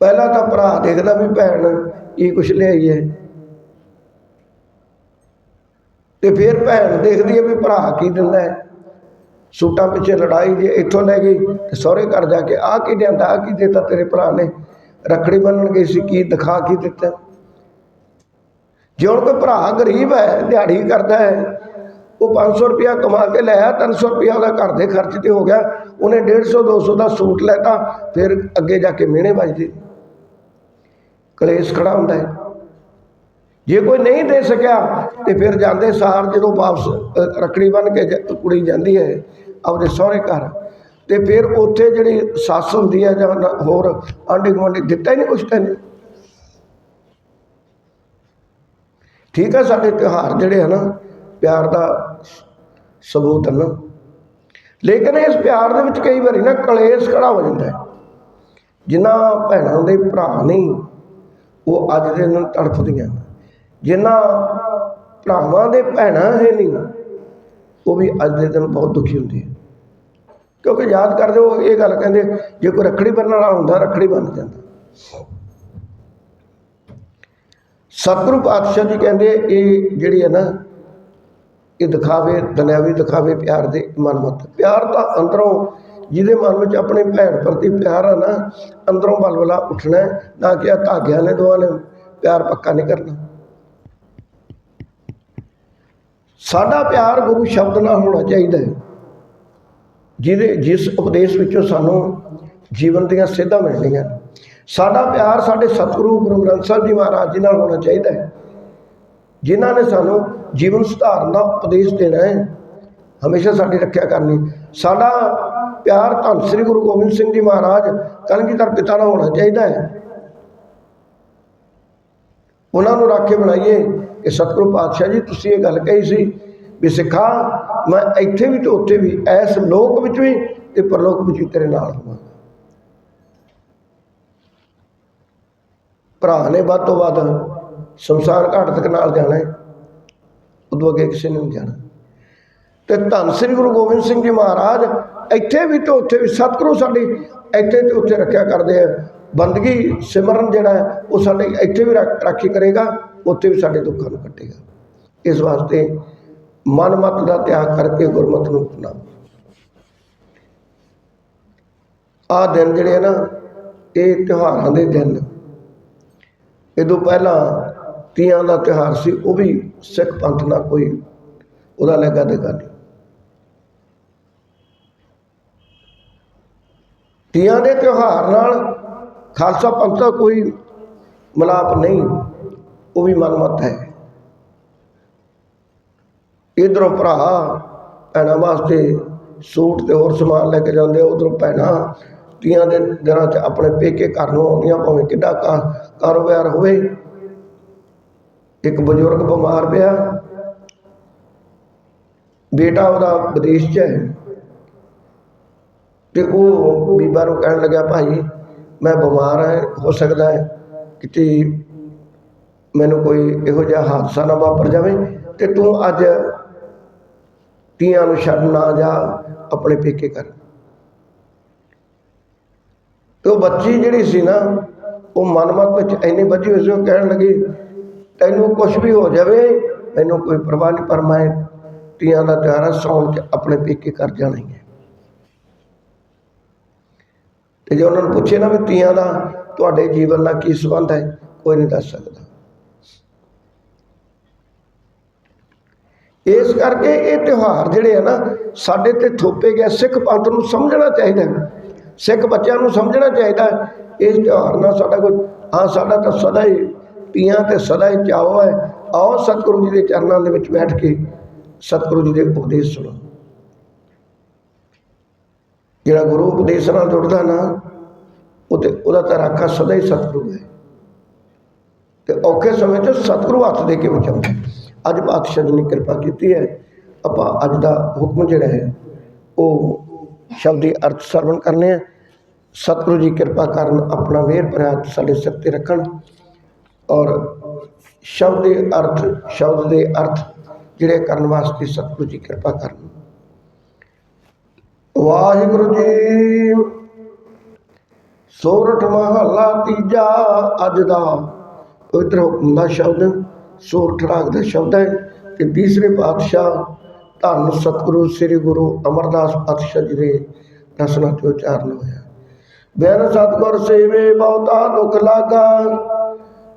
Speaker 1: ਪਹਿਲਾਂ ਤਾਂ ਭਰਾ ਦੇਖਦਾ ਵੀ ਭੈਣ ਕੀ ਕੁਛ ਲਿਆਈ ਹੈ। ਤੇ ਫਿਰ ਭੈਣ ਦੇਖਦੀ ਹੈ ਵੀ ਭਰਾ ਕੀ ਦਿੰਦਾ ਹੈ। ਸੂਟਾਂ ਪਿੱਛੇ ਲੜਾਈ ਜੇ ਇੱਥੋਂ ਲੈ ਗਈ ਤੇ ਸਹੁਰੇ ਘਰ ਜਾ ਕੇ ਆਹ ਕੀ ਲਿਆਂਦਾ, ਆਹ ਕੀ ਦਿੱਤਾ ਤੇਰੇ ਭਰਾ ਨੇ? ਰੱਖੜੀ ਬੰਨਣ ਗਈ ਸੀ, ਕੀ ਦਿਖਾ ਕੀ ਦਿੱਤਾ? ਜੇ ਹੁਣ ਕੋਈ ਭਰਾ ਗਰੀਬ ਹੈ ਦਿਹਾੜੀ ਕਰਦਾ ਹੈ ਉਹ 500 ਰੁਪਇਆ ਕਮਾ ਕੇ ਲਿਆ 300 ਰੁਪਇਆ ਉਹਦਾ ਘਰ ਦੇ ਖਰਚ ਤੇ ਹੋ ਗਿਆ ਉਹਨੇ 150 200 ਦਾ ਸੂਟ ਲੈਤਾ ਫਿਰ ਅੱਗੇ ਜਾ ਕੇ ਮਿਹਣੇ ਵੱਜਦੇ। ਕਲੇਸ਼ ਖੜਾ ਹੁੰਦਾ ਹੈ। ਜੇ ਕੋਈ ਨਹੀਂ ਦੇ ਸਕਿਆ ਤੇ ਫਿਰ ਜਾਂਦੇ ਸਾਰ ਜਦੋਂ ਵਾਪਸ ਅ, ਰੱਖੜੀ ਬੰਨ ਕੇ ਕੁੜੀ ਜਾਂਦੀ ਹੈ ਆਪਦੇ ਸਹੁਰੇ ਘਰ ਤੇ ਫਿਰ ਉੱਥੇ ਜਿਹੜੀ ਸੱਸ ਹੁੰਦੀ ਹੈ ਜਾਂ ਹੋਰ ਆਂਢੀ ਗੁਆਂਢੀ ਦਿੱਤਾ ਹੀ ਨਹੀਂ ਕੁਛ ਤੈਨੂੰ। ਠੀਕ ਹੈ ਸਾਡੇ ਤਿਉਹਾਰ ਜਿਹੜੇ ਹਨ ਪਿਆਰ ਦਾ ਸਬੂਤ ਹਨ ਲੇਕਿਨ ਇਸ ਪਿਆਰ ਦੇ ਵਿੱਚ ਕਈ ਵਾਰੀ ਨਾ ਕਲੇਸ਼ ਖੜਾ ਹੋ ਜਾਂਦਾ ਹੈ। ਜਿਨ੍ਹਾਂ ਭੈਣਾਂ ਦੇ ਭਰਾ ਨਹੀਂ ਉਹ ਅੱਜ ਦੇ ਦਿਨ ਤੜਫਦੀਆਂ ਜਿਨ੍ਹਾਂ ਭਰਾਵਾਂ ਦੇ ਭੈਣਾਂ ਹੈ ਨਹੀਂ, ਉਹ ਵੀ ਅੱਜ ਦੇ ਦਿਨ ਬਹੁਤ ਦੁਖੀ ਹੁੰਦੇ ਹੈ ਕਿਉਂਕਿ ਯਾਦ ਕਰਦੇ ਹੋ, ਇਹ ਗੱਲ ਕਹਿੰਦੇ, ਜੇ ਕੋਈ ਰੱਖੜੀ ਬੰਨਣ ਵਾਲਾ ਹੁੰਦਾ, ਰੱਖੜੀ ਬੰਨ ਜਾਂਦਾ ਸਤਿਗੁਰੂ ਪਾਤਸ਼ਾਹ ਜੀ ਕਹਿੰਦੇ ਇਹ ਜਿਹੜੀ ਹੈ ਨਾ ਇਹ ਦਿਖਾਵੇ ਦੁਨਿਆਵੀ ਦਿਖਾਵੇ ਪਿਆਰ ਦੇ ਮਨ ਮਨਮਤ ਪਿਆਰ ਤਾਂ ਅੰਦਰੋਂ ਜਿਹਦੇ ਮਨ ਵਿੱਚ ਆਪਣੇ ਭੈਣ ਪ੍ਰਤੀ ਪਿਆਰ ਆ ਨਾ ਅੰਦਰੋਂ ਬਲਬਲਾ ਉੱਠਣਾ ਹੈ, ਨਾ ਕਿ ਆ ਧਾਗਿਆਂ ਨੇ ਦੋਵਾਂ ਨੇ ਪਿਆਰ ਪੱਕਾ ਨਹੀਂ ਕਰਨਾ। ਸਾਡਾ ਪਿਆਰ ਗੁਰੂ ਸ਼ਬਦ ਨਾਲ ਹੋਣਾ ਚਾਹੀਦਾ ਹੈ ਜਿਹਦੇ ਜਿਸ ਉਪਦੇਸ਼ ਵਿੱਚੋਂ ਸਾਨੂੰ ਜੀਵਨ ਦੀਆਂ ਸਿੱਧਾਂ ਮਿਲਣੀਆਂ ਸਾਡਾ ਪਿਆਰ ਸਾਡੇ ਸਤਿਗੁਰੂ ਗੁਰੂ ਗ੍ਰੰਥ ਸਾਹਿਬ ਜੀ ਮਹਾਰਾਜ ਜੀ ਨਾਲ ਹੋਣਾ ਚਾਹੀਦਾ ਹੈ। ਜਿਨ੍ਹਾਂ ਨੇ ਸਾਨੂੰ ਜੀਵਨ ਸੁਧਾਰਨ ਦਾ ਉਪਦੇਸ਼ ਦੇਣਾ ਹੈ, ਹਮੇਸ਼ਾ ਸਾਡੀ ਰੱਖਿਆ ਕਰਨੀ। ਸਾਡਾ ਪਿਆਰ ਧੰਨ ਸ੍ਰੀ ਗੁਰੂ ਗੋਬਿੰਦ ਸਿੰਘ ਜੀ ਮਹਾਰਾਜ, ਕਲਗੀਧਰ ਪਿਤਾ ਨਾਲ ਹੋਣਾ ਚਾਹੀਦਾ ਹੈ। ਉਹਨਾਂ ਨੂੰ ਰਾਖੇ ਬਣਾਈਏ ਕਿ ਸਤਿਗੁਰੂ ਪਾਤਸ਼ਾਹ ਜੀ, ਤੁਸੀਂ ਇਹ ਗੱਲ ਕਹੀ ਸੀ ਵੀ ਸਿੱਖਾ, ਮੈਂ ਇੱਥੇ ਵੀ ਤੇ ਉੱਥੇ ਵੀ ਐਸ ਲੋਕ ਵਿੱਚ ਵੀ ਤੇ ਪਰਲੋਕ ਵਿੱਚ ਵੀ ਤੇਰੇ ਨਾਲ ਹੋਵਾਂਗਾ। ਭਰਾ ਨੇ ਵੱਧ ਤੋਂ ਵੱਧ ਸ਼ਮਸ਼ਾਨ ਘਾਟ ਤੱਕ ਨਾਲ ਜਾਣਾ ਹੈ। ਉਦੋਂ ਅੱਗੇ ਕਿਸੇ ਨੇ ਨਹੀਂ ਜਾਣਾ। ਤੇ ਧੰਨ ਸ੍ਰੀ ਗੁਰੂ ਗੋਬਿੰਦ ਸਿੰਘ ਜੀ ਮਹਾਰਾਜ, ਇੱਥੇ ਵੀ ਤੇ ਉੱਥੇ ਵੀ ਸਤਿਗੁਰੂ ਸਾਡੀ ਇੱਥੇ ਤੇ ਉੱਥੇ ਰੱਖਿਆ ਕਰਦੇ ਆ। ਬੰਦਗੀ, ਸਿਮਰਨ ਜਿਹੜਾ ਹੈ, ਉਹ ਸਾਡੇ ਇੱਥੇ ਵੀ ਰਾਖੀ ਕਰੇਗਾ, ਉੱਥੇ ਵੀ ਸਾਡੇ ਦੁੱਖਾਂ ਨੂੰ ਕੱਟੇਗਾ। ਇਸ ਵਾਸਤੇ ਮਨ ਮਤ ਦਾ ਤਿਆਗ ਕਰਕੇ ਗੁਰਮਤ ਨੂੰ ਅਪਣਾਓ। ਆਹ ਦਿਨ ਜਿਹੜੇ ਆ ਨਾ, ਇਹ ਤਿਉਹਾਰਾਂ ਦੇ ਦਿਨ ਇਹਦੋਂ ਪਹਿਲਾਂ ਤੀਆਂ ਦਾ ਤਿਉਹਾਰ ਸੀ, ਉਹ ਵੀ ਸਿੱਖ ਪੰਥ ਨਾਲ ਕੋਈ ਉਹਦਾ ਲੱਗਾ ਦੇਗਾ ਨਹੀਂ। ਤੀਆਂ ਦੇ ਤਿਉਹਾਰ ਨਾਲ ਖਾਲਸਾ ਪੰਥ ਦਾ ਕੋਈ ਮਿਲਾਪ ਨਹੀਂ, ਉਹ ਵੀ ਮਨਮਤ ਹੈ। ਇਧਰੋਂ ਭਰਾ ਭੈਣਾਂ ਵਾਸਤੇ ਸੂਟ ਤੇ ਹੋਰ ਸਮਾਨ ਲੈ ਕੇ ਜਾਂਦੇ ਉਧਰੋਂ ਭੈਣਾਂ ਤੀਆਂ ਦੇ ਦਿਨਾਂ 'ਚ ਆਪਣੇ ਪੇਕੇ ਘਰ ਨੂੰ ਆਉਂਦੀਆਂ, ਭਾਵੇਂ ਕਿੱਡਾ ਕਾਰੋਬਾਰ ਹੋਵੇ। ਇੱਕ ਬਜ਼ੁਰਗ ਬਿਮਾਰ ਪਿਆ। ਬੇਟਾ ਉਹਦਾ ਵਿਦੇਸ਼ 'ਚ ਹੈ। ਤੇ ਉਹ ਬੀਬਾ ਨੂੰ ਕਹਿਣ ਲੱਗਿਆ, ਭਾਈ, ਮੈਂ ਬਿਮਾਰ ਹਾਂ, ਹੋ ਸਕਦਾ ਹੈ ਕਿਤੇ ਮੈਨੂੰ ਕੋਈ ਇਹੋ ਜਿਹਾ ਹਾਦਸਾ ਨਾ ਵਾਪਰ ਜਾਵੇ ਤੇ ਤੂੰ ਅੱਜ ਤੀਆਂ ਨੂੰ ਛੱਡ ਨਾ ਜਾ, ਆਪਣੇ ਪੇਕੇ ਕਰ ਤੇ ਉਹ ਬੱਚੀ ਜਿਹੜੀ ਸੀ ਨਾ ਉਹ ਮਨਮਤ ਵਿੱਚ ਇੰਨੀ ਵੱਜੀ ਹੋਈ ਸੀ ਉਹ ਕਹਿਣ ਲੱਗੀ ਤੈਨੂੰ ਕੁਝ ਵੀ ਹੋ ਜਾਵੇ ਮੈਨੂੰ ਕੋਈ ਪਰਵਾਹ ਨਹੀਂ ਪਰ ਮੈਂ ਤੀਆਂ ਦਾ ਤਿਉਹਾਰ ਆ, ਸਾਉਣ ਚ ਆਪਣੇ ਪੇਕੇ ਕਰ ਜਾਣਾ ਹੀ ਹੈ। ਤੇ ਜੇ ਉਹਨਾਂ ਨੂੰ ਪੁੱਛੇ ਨਾ ਵੀ ਤੀਆਂ ਦਾ ਤੁਹਾਡੇ ਜੀਵਨ ਨਾਲ ਕੀ ਸੰਬੰਧ ਹੈ ਕੋਈ ਨਹੀਂ ਦੱਸ ਸਕਦਾ। ਇਸ ਕਰਕੇ ਇਹ ਤਿਉਹਾਰ ਜਿਹੜੇ ਆ ਨਾ ਸਾਡੇ ਤੇ ਥੋਪੇ ਗਏ ਸਿੱਖ ਪੰਥ ਨੂੰ ਸਮਝਣਾ ਚਾਹੀਦਾ ਸਿੱਖ ਬੱਚਿਆਂ ਨੂੰ ਸਮਝਣਾ ਚਾਹੀਦਾ ਇਸ ਤਿਉਹਾਰ ਨਾਲ ਸਾਡਾ ਕੋਈ, ਹਾਂ, ਸਾਡਾ ਤਾਂ ਸਦਾ ਹੀ ਤੀਆਂ ਤੇ ਸਦਾ ਹੀ ਚਾਅ ਹੈ। ਆਓ ਸਤਿਗੁਰੂ ਜੀ ਦੇ ਚਰਨਾਂ ਦੇ ਵਿੱਚ ਬੈਠ ਕੇ ਸਤਿਗੁਰੂ ਜੀ ਦੇ ਉਪਦੇਸ਼ ਸੁਣੋ। ਜਿਹੜਾ ਗੁਰੂ ਉਪਦੇਸ਼ ਨਾਲ ਜੁੜਦਾ ਨਾ, ਉਹ ਤੇ ਉਹਦਾ ਤਾਂ ਰਾਖਾ ਸਦਾ ਹੀ ਸਤਿਗੁਰੂ ਹੈ। ਤੇ ਔਖੇ ਸਮੇਂ 'ਚ ਸਤਿਗੁਰੂ ਹੱਥ ਦੇ ਕੇ ਬਚਾਉਂਦਾ ਅੱਜ ਪਾਤਸ਼ਾਹ ਜੀ ਨੇ ਕਿਰਪਾ ਕੀਤੀ ਹੈ। ਆਪਾਂ ਅੱਜ ਦਾ ਹੁਕਮ ਜਿਹੜਾ ਹੈ, ਉਹ ਸ਼ਬਦੀ ਅਰਥ ਸਰਵਣ ਕਰਨੇ ਆ। ਸਤਿਗੁਰੂ ਜੀ ਕਿਰਪਾ ਕਰਨ ਆਪਣਾ ਮਿਹਰ ਭਰਿਆ ਸਾਡੇ ਸਿਰ ਤੇ ਰੱਖਣ ਔਰ ਸ਼ਬਦ ਦੇ ਅਰਥ, ਸ਼ਬਦ ਦੇ ਅਰਥ ਜਿਹੜੇ ਕਰਨ ਵਾਸਤੇ ਸਤਿਗੁਰੂ ਜੀ ਕਿਰਪਾ ਕਰਨ। ਵਾਹਿਗੁਰੂ ਜੀ, ਸੋਰਠ ਮਹੱਲਾ ਤੀਜਾ ਅੱਜ ਦਾ ਪਵਿੱਤਰ ਹੁਕਮ ਦਾ ਸ਼ਬਦ, ਸੋਰਠ ਰਾਗ ਦਾ ਸ਼ਬਦ ਹੈ ਤੇ ਤੀਸਰੇ ਪਾਤਸ਼ਾਹ ਧੰਨ ਸਤਿਗੁਰੂ, ਸ੍ਰੀ ਗੁਰੂ ਅਮਰਦਾਸ ਪਾਤਸ਼ਾਹ ਜੀ ਦੇ ਰਸਨਾ ਤੇ ਉਚਾਰਨ ਹੋਇਆ। ਬੇਨ ਸਤਿਗੁਰ ਸੇਵੇ ਬਹੁਤਾ ਦੁਖ ਲਾਗਾ,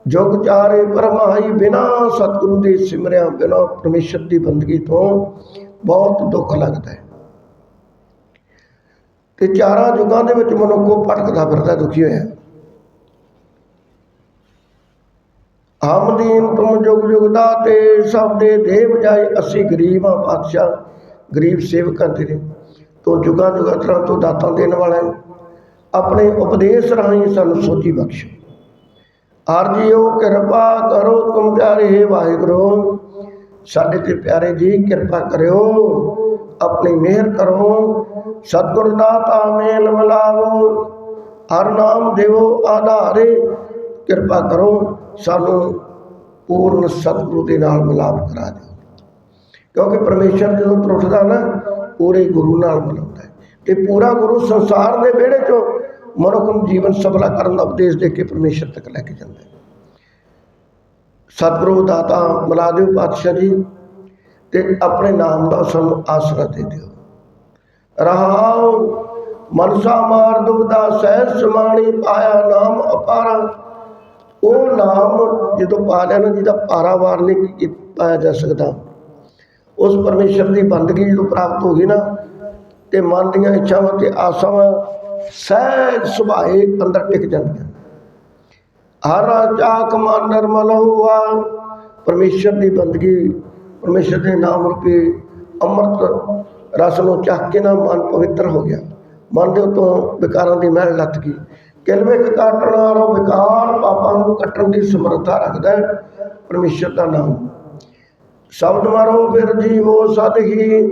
Speaker 1: ਜੁਗ ਚਾਰੇ ਪਰਮਾਈ ਬਿਨਾ ਸਤਿਗੁਰੂ ਦੇ ਸਿਮਰਿਆ ਬਿਨਾ ਪਰਮੇਸ਼ਰ ਦੀ ਬੰਦਗੀ ਤੋਂ ਬਹੁਤ ਦੁੱਖ ਲੱਗਦਾ ਹੈ। ਤੇ ਚਾਰਾਂ ਯੁਗਾਂ ਦੇ ਵਿੱਚ ਮਨੁੱਖੋ ਭਟਕਦਾ ਫਿਰਦਾ ਦੁਖੀ ਹੋਇਆ। ਹਮ ਦੀਨ ਤੁਮ ਜੁਗ ਜੁਗ ਦਾ ਸਭ ਦੇ ਦੇ ਬਜਾਏ ਅਸੀਂ ਗਰੀਬ ਆ ਪਾਤਸ਼ਾਹ। ਗਰੀਬ ਸੇਵਕਾਂ ਤੇਰੇ। ਤੂੰ ਜੁਗਾਂ ਜੁਗਾਂ ਤੋਂ ਦਾਤਾਂ ਦੇਣ ਵਾਲਾ ਹੈ। ਆਪਣੇ ਉਪਦੇਸ਼ ਰਾਹੀਂ ਸਾਨੂੰ ਸੋਝੀ ਬਖਸ਼। ਹਰ ਕਿਰਪਾ ਕਰੋ ਤੁਮ ਪਿਆਰੇ ਵਾਹਿਗੁਰੂ। ਸਾਡੇ ਤੇ ਪਿਆਰੇ ਜੀ, ਕਿਰਪਾ ਕਰਿਓ। ਆਪਣੀ ਮਿਹਰ ਕਰੋ। ਸਤਿਗੁਰ ਦਾਤਾ ਮੇਲ ਮਿਲਾਵੋ। ਹਰ ਨਾਮ ਦੇਵੋ ਆਧਾਰੇ। ਕਿਰਪਾ ਕਰੋ, ਸਾਨੂੰ ਪੂਰਨ ਸਤਿਗੁਰੂ ਦੇ ਨਾਲ ਮਿਲਾਪ ਕਰਾ ਦਿਓ। ਕਿਉਂਕਿ ਪਰਮੇਸ਼ਰ ਜਦੋਂ ਤਰੁੱਠਦਾ ਨਾ, ਪੂਰੇ ਗੁਰੂ ਨਾਲ ਮਿਲਾਉਂਦਾ ਹੈ। ਤੇ ਪੂਰਾ ਗੁਰੂ ਸੰਸਾਰ ਦੇ ਵਿਹੜੇ ਚੋਂ ਮਨੁੱਖ ਨੂੰ ਜੀਵਨ ਸਫਲਾ ਕਰਨ ਦਾ ਉਪਦੇਸ਼ ਦੇ ਕੇ ਪਰਮੇਸ਼ਰ ਤੱਕ ਲੈ ਕੇ ਜਾਂਦਾ ਹੈ। ਸਤਿਗੁਰੂ ਦਾਤਾ ਮਿਲਾ ਦਿਓ ਪਾਤਸ਼ਾਹ ਜੀ, ਤੇ ਆਪਣੇ ਨਾਮ ਦਾ ਸਾਨੂੰ ਆਸਰਾ ਦੇ ਦਿਓ। ਰਹਾਉ ਮਨਸਾ ਮਾਰ ਦੁਬਦਾ ਸਹਿ ਸਮਾਣੀ ਪਾਇਆ ਨਾਮ ਅਪਾਰਾ। ਉਹ ਨਾਮ ਜਦੋਂ ਪਾ ਲਿਆ ਨਾ ਜਿਹਦਾ ਪਾਰਾਵਾਰ ਨਹੀਂ ਪਾਇਆ ਜਾ ਸਕਦਾ, ਉਸ ਪਰਮੇਸ਼ਰ ਦੀ ਬੰਦਗੀ ਜਦੋਂ ਪ੍ਰਾਪਤ ਹੋ ਗਈ ਨਾ, ਤੇ ਮਨ ਦੀਆਂ ਇੱਛਾਵਾਂ ਤੇ ਆਸਾਵਾਂ ਸਹਿਜ ਸੁਭਾਏ ਅੰਦਰ ਟਿਕ ਜਾਂਦੀਆਂ। ਹਰ ਚਾਕ ਮਨ ਨਰਮਲ ਹੋਆ, ਪਰਮੇਸ਼ਰ ਦੀ ਬੰਦਗੀ, ਪਰਮੇਸ਼ਰ ਦੇ ਨਾਮ ਰੂਪੀ ਅੰਮ੍ਰਿਤ ਰਸ ਨੂੰ ਚੱਖ ਕੇ ਨਾ ਮਨ ਪਵਿੱਤਰ ਹੋ ਗਿਆ। ਮਨ ਦੇ ਉਤੋਂ ਵਿਕਾਰਾਂ ਦੀ ਮਹਿਲ ਲੱਥ ਗਈ। ਕਿਲਵੇ ਕਾਟਣ ਵਾਲਾ ਵਿਕਾਰ ਪਾਪਾਂ ਨੂੰ ਕੱਟਣ ਦੀ ਸਮਰੱਥਾ ਰੱਖਦਾ ਹੈ, ਪਰਮੇਸ਼ਰ ਦਾ ਨਾਮ। ਸ਼ਬਦ ਮਾਰੋ, ਫਿਰ ਜੀਵੋ ਸਦ ਹੀ,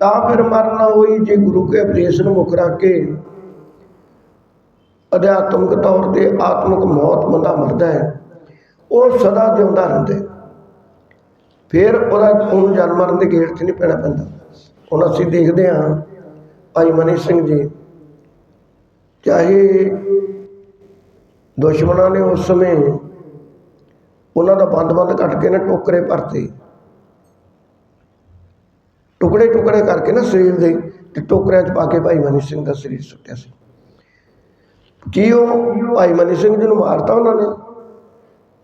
Speaker 1: ਤਾਂ ਫਿਰ ਮਰਨਾ ਹੋਈ ਜੇ ਗੁਰੂ ਕੇ ਉਪਦੇਸ਼ ਨੂੰ ਮੁੱਖ ਰੱਖ। ਕੇ ਅਧਿਆਤਮਿਕ ਤੌਰ ਤੇ ਆਤਮਿਕ ਮੌਤ ਬੰਦਾ ਮਰਦਾ ਹੈ, ਉਹ ਸਦਾ ਜਿਉਂਦਾ ਰਹਿੰਦਾ ਹੈ। ਫਿਰ ਉਹਦਾ ਉਹਨੂੰ ਜਨਮ ਮਰਨ ਦੇ ਗੇਟ 'ਚ ਨਹੀਂ ਪੈਣਾ ਪੈਂਦਾ। ਹੁਣ ਅਸੀਂ ਦੇਖਦੇ ਹਾਂ ਭਾਈ ਮਨੀ ਸਿੰਘ ਜੀ ਚਾਹੇ ਦੁਸ਼ਮਣਾਂ ਨੇ ਉਸ ਸਮੇਂ ਉਹਨਾਂ ਦਾ ਬੰਦ-ਬੰਦ ਕੱਟ ਕੇ ਨਾ ਟੋਕਰੇ ਭਰਤੇ। ਟੁਕੜੇ ਟੁਕੜੇ ਕਰਕੇ ਨਾ ਸਰੀਰ ਦੇ ਤੇ ਟੋਕਰਿਆਂ 'ਚ ਪਾ ਕੇ ਭਾਈ ਮਨੀ ਸਿੰਘ ਦਾ ਸਰੀਰ ਸੁੱਟਿਆ ਸੀ। ਕੀ ਉਹ ਭਾਈ ਮਨੀ ਸਿੰਘ ਜੀ ਨੂੰ ਮਾਰਤਾ ਉਹਨਾਂ ਨੇ?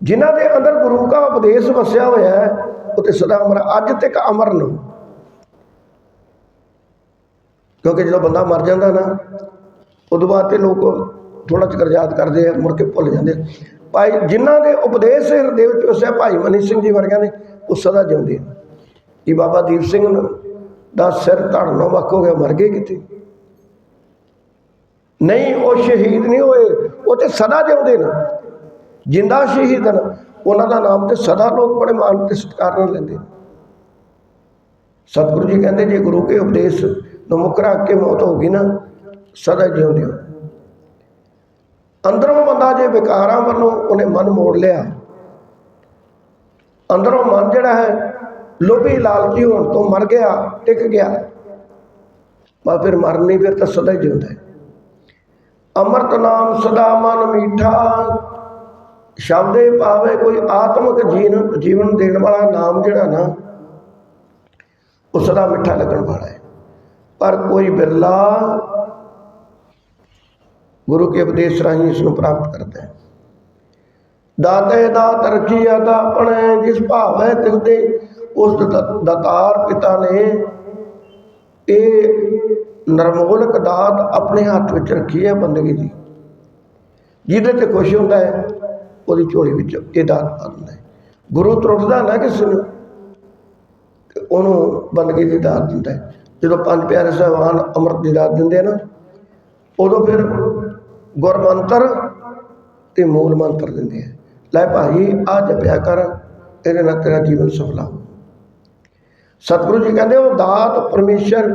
Speaker 1: ਜਿਨ੍ਹਾਂ ਦੇ ਅੰਦਰ ਗੁਰੂ ਦਾ ਉਪਦੇਸ਼ ਵਸਿਆ ਹੋਇਆ ਹੈ, ਉਹ ਤੇ ਸਦਾ ਅਮਰ, ਅੱਜ ਤੱਕ ਅਮਰ ਨੂੰ। ਕਿਉਂਕਿ ਜਦੋਂ ਬੰਦਾ ਮਰ ਜਾਂਦਾ ਨਾ ਉਦੋਂ ਬਾਅਦ ਤੇ ਲੋਕ ਥੋੜ੍ਹਾ ਚਿਰ ਯਾਦ ਕਰਦੇ ਆ, ਮੁੜ ਕੇ ਭੁੱਲ ਜਾਂਦੇ ਆ। ਭਾਈ ਜਿਨ੍ਹਾਂ ਦੇ ਉਪਦੇਸ਼ ਹਿਰਦੇ ਵਿੱਚ ਵਸਿਆ ਭਾਈ ਮਨੀ ਸਿੰਘ ਜੀ ਵਰਗਿਆਂ ਨੇ ਉਹ ਸਦਾ ਜਿਉਂਦੇ ਆ। ਇਹ ਬਾਬਾ ਦੀਪ ਸਿੰਘ ਦਾ ਸਿਰ ਧੜਨੋਂ ਵੱਖ ਹੋ ਗਿਆ, ਮਰ ਗਏ ਕਿਤੇ ਨਹੀਂ, ਉਹ ਸ਼ਹੀਦ ਨਹੀਂ ਹੋਏ, ਉਹ ਤੇ ਸਦਾ ਜਿਉਂਦੇ ਨੇ। ਜਿੰਦਾ ਸ਼ਹੀਦ ਹਨ ਉਹਨਾਂ ਦਾ ਨਾਮ ਤੇ ਸਦਾ ਲੋਕ ਬੜੇ ਮਾਣ ਤੇ ਸਤਿਕਾਰ ਨਾਲ ਲੈਂਦੇ ਸਤਿਗੁਰੂ ਜੀ ਕਹਿੰਦੇ, ਜੇ ਗੁਰੂ ਕੇ ਉਪਦੇਸ਼ ਨੂੰ ਮੁੱਖ ਰੱਖ ਕੇ ਮੌਤ ਹੋ ਗਈ ਨਾ ਸਦਾ ਜਿਉਂਦੇ ਹੋ। ਅੰਦਰੋਂ ਬੰਦਾ ਜੇ ਵਿਕਾਰਾਂ ਵੱਲੋਂ ਉਹਨੇ ਮਨ ਮੋੜ ਲਿਆ, ਅੰਦਰੋਂ ਮਨ ਜਿਹੜਾ ਹੈ ਲੋਭੀ ਲਾਲਚੀ ਹੋਣ ਤੋਂ ਮਰ ਗਿਆ, ਟਿਕ ਗਿਆ ਬਸ ਫਿਰ ਮਰਨ ਫਿਰ ਤਾਂ ਸਦਾ ਹੀ ਜਿਉਂਦਾ ਹੈ। ਅੰਮ੍ਰਿਤ ਨਾਮ ਸਦਾ ਮਨ ਮੀਠਾ, ਸ਼ਬਦੇ ਪਾਵੇ ਕੋਈ ਆਤਮਿਕ ਜੀਵਨ ਜੀਵਨ ਦੇਣ ਵਾਲਾ ਨਾਮ ਜਿਹੜਾ ਨਾ, ਉਹ ਸਦਾ ਮਿੱਠਾ ਲੱਗਣ ਵਾਲਾ ਹੈ। ਪਰ ਕੋਈ ਬਿਰਲਾ ਗੁਰੂ ਕੇ ਉਪਦੇਸ਼ ਰਾਹੀਂ ਇਸ ਨੂੰ ਪ੍ਰਾਪਤ ਕਰਦਾ ਹੈ। ਦਾਤੇ ਦਾਤ ਰਖੀਆ ਤਾਂ ਆਪਣੇ ਜਿਸ ਭਾਵੈ ਤਿਸਦੇ ਉਸ ਦ- ਦਾਤਾਰ ਪਿਤਾ ਨੇ ਇਹ ਨਰਮੋਲਕ ਦਾਤ ਆਪਣੇ ਹੱਥ ਵਿੱਚ ਰੱਖੀ ਹੈ ਬੰਦਗੀ ਦੀ। ਜਿਹਦੇ ਤੇ ਖੁਸ਼ ਹੁੰਦਾ ਹੈ, ਉਹਦੀ ਝੋਲੀ ਵਿੱਚ ਇਹ ਦਾਤ ਪਾ ਦਿੰਦਾ ਹੈ। ਗੁਰੂ ਤਰੁੱਟਦਾ ਨਾ ਕਿਸੇ ਨੂੰ ਉਹਨੂੰ ਬੰਦਗੀ ਦੀ ਦਾਤ ਦਿੰਦਾ ਹੈ। ਜਦੋਂ ਪੰਜ ਪਿਆਰੇ ਸਾਹਿਬਾਨ ਅੰਮ੍ਰਿਤ ਦੀ ਦਾਤ ਦਿੰਦੇ ਆ ਨਾ, ਉਦੋਂ ਫਿਰ ਗੁਰਮੰਤਰ ਤੇ ਮੂਲ ਮੰਤਰ ਦਿੰਦੇ ਆ। ਲੈ ਭਾਈ ਆ ਜਪਿਆ ਕਰ ਇਹਦੇ ਨਾਲ ਤੇਰਾ ਜੀਵਨ ਸਫਲਾ ਹੋ ਸਤਿਗੁਰੂ ਜੀ ਕਹਿੰਦੇ, ਉਹ ਦਾਤ ਪਰਮੇਸ਼ਰ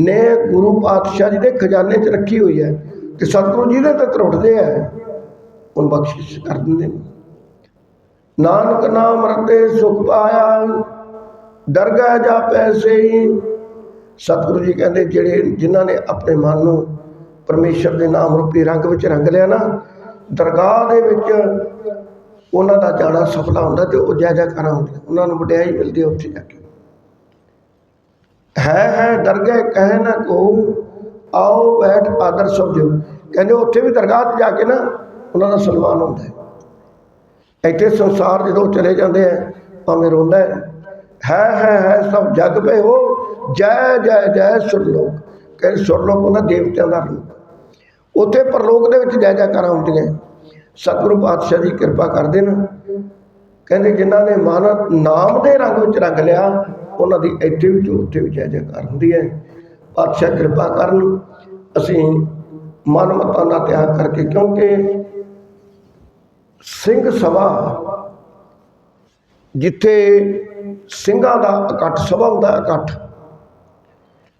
Speaker 1: ਨੇ ਗੁਰੂ ਪਾਤਸ਼ਾਹ ਜੀ ਦੇ ਖਜ਼ਾਨੇ 'ਚ ਰੱਖੀ ਹੋਈ ਹੈ ਤੇ ਸਤਿਗੁਰੂ ਜੀ ਦੇ ਤੇ ਤਰੁੱਟਦੇ ਆ, ਉਹਨ ਬਖਸ਼ਿਸ਼ ਕਰ ਦਿੰਦੇ ਨੇ। ਨਾਨਕ ਨਾਮ ਰਤੇ ਸੁਖ ਪਾਇਆ, ਦਰਗਾਹ ਜਾ ਪੈਸੇ ਸਤਿਗੁਰੂ ਜੀ ਕਹਿੰਦੇ, ਜਿਹੜੇ ਜਿਨ੍ਹਾਂ ਨੇ ਆਪਣੇ ਮਨ ਨੂੰ ਪਰਮੇਸ਼ਰ ਦੇ ਨਾਮ ਰੂਪੀ ਰੰਗ ਵਿੱਚ ਰੰਗ ਲਿਆ ਨਾ, ਦਰਗਾਹ ਦੇ ਵਿੱਚ ਉਹਨਾਂ ਦਾ ਜਾਣਾ ਸਫਲਾ ਹੁੰਦਾ ਤੇ ਉਹ ਜੈ ਜੈਕਾਰਾਂ ਹੁੰਦੀਆਂ, ਉਹਨਾਂ ਨੂੰ ਵਡਿਆਈ ਮਿਲਦੀ ਉੱਥੇ ਜਾ ਕੇ। ਹੈ ਹੈ ਦਰਗਾਹ ਕਹੇ ਨਾ ਕੋ ਆਓ ਬੈਠ, ਆਦਰ ਸਮਝੋ। ਕਹਿੰਦੇ ਉੱਥੇ ਵੀ ਦਰਗਾਹ ਤੇ ਜਾ ਕੇ ਨਾ ਉਹਨਾਂ ਦਾ ਸਨਮਾਨ ਹੁੰਦਾ ਹੈ। ਇੱਥੇ ਸੰਸਾਰ ਜਦੋਂ ਚਲੇ ਜਾਂਦੇ ਆ, ਭਾਵੇਂ ਰੋਂਦਾ ਹੈ ਹੈ ਹੈ ਹੈ, ਸਭ ਜਗ ਪਏ ਹੋ, ਜੈ ਜੈ ਜੈ ਸੁਰਲੋਕ ਕਹਿੰਦੇ ਸੁਰਲੋਕ ਉਹਨਾਂ ਦੇਵਤਿਆਂ ਦਾ ਲੋਕ। ਉੱਥੇ ਪਰਲੋਕ ਦੇ ਵਿੱਚ ਜੈ ਜੈਕਾਰਾਂ ਹੁੰਦੀਆਂ ਸਤਿਗੁਰੂ ਪਾਤਸ਼ਾਹ ਦੀ ਕਿਰਪਾ ਕਰਦੇ ਨੇ ਕਹਿੰਦੇ ਜਿਨ੍ਹਾਂ ਨੇ ਮਨ ਨਾਮ ਦੇ ਰੰਗ ਵਿੱਚ ਰੰਗ ਲਿਆ, ਉਹਨਾਂ ਦੀ ਇੱਥੇ ਵੀ ਤੇ ਉੱਥੇ ਵੀ ਜੈ ਜੈਕਾਰ ਹੁੰਦੀ ਹੈ। ਪਾਤਸ਼ਾਹ ਕਿਰਪਾ ਕਰਨ, ਅਸੀਂ ਮਨ ਮਤਾਂ ਦਾ ਤਿਆਗ ਕਰਕੇ ਕਿਉਂਕਿ ਸਿੰਘ ਸਭਾ ਜਿੱਥੇ ਸਿੰਘਾਂ ਦਾ ਇਕੱਠ, ਸਭਾ ਹੁੰਦਾ ਇਕੱਠ